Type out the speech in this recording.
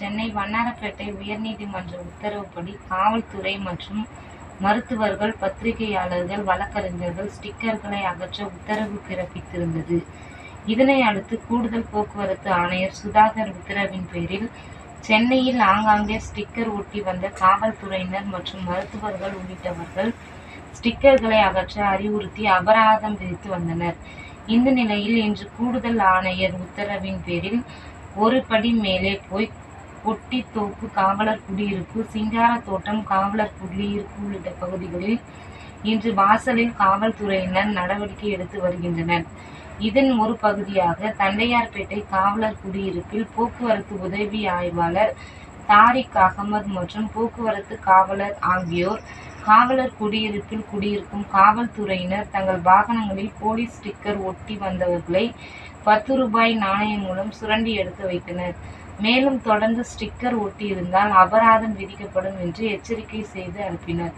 சென்னை வண்ணாரப்பேட்டை உயர்நீதிமன்ற உத்தரவுப்படி காவல்துறை மற்றும் மருத்துவர்கள் பத்திரிகையாளர்கள் வழக்கறிஞர்கள் ஸ்டிக்கர்களை அகற்ற உத்தரவு பிறப்பித்திருந்தது. இதனை அடுத்து கூடுதல் போக்குவரத்து ஆணையர் சுதாகர் உத்தரவின் பேரில் சென்னையில் ஆங்காங்கே ஸ்டிக்கர் ஒட்டி வந்த காவல்துறையினர் மற்றும் மருத்துவர்கள் உள்ளிட்டவர்கள் ஸ்டிக்கர்களை அகற்ற அறிவுறுத்தி அபராதம் விதித்து வந்தனர். இந்த நிலையில் இன்று கூடுதல் ஆணையர் உத்தரவின் பேரில் ஒரு படி மேலே போய் கொட்டித்தோப்பு காவலர் குடியிருப்பு சிங்காரத்தோட்டம் காவலர் குடியிருப்பு உள்ளிட்ட பகுதிகளில் இன்று வாசலில் காவல்துறையினர் நடவடிக்கை எடுத்து வருகின்றனர். இதன் ஒரு பகுதியாக தண்டையார்பேட்டை காவலர் குடியிருப்பில் போக்குவரத்து உதவி ஆய்வாளர் தாரிக் அகமது மற்றும் போக்குவரத்து காவலர் ஆகியோர் காவலர் குடியிருப்பில் குடியிருக்கும் காவல்துறையினர் தங்கள் வாகனங்களில் போலீஸ் ஸ்டிக்கர் ஒட்டி வந்தவர்களை பத்து ரூபாய் நாணயம் மூலம் சுரண்டி எடுத்து வைத்தனர். மேலும் தொடர்ந்து ஸ்டிக்கர் ஒட்டியிருந்தால் அபராதம் விதிக்கப்படும் என்று எச்சரிக்கை செய்து அனுப்பினர்.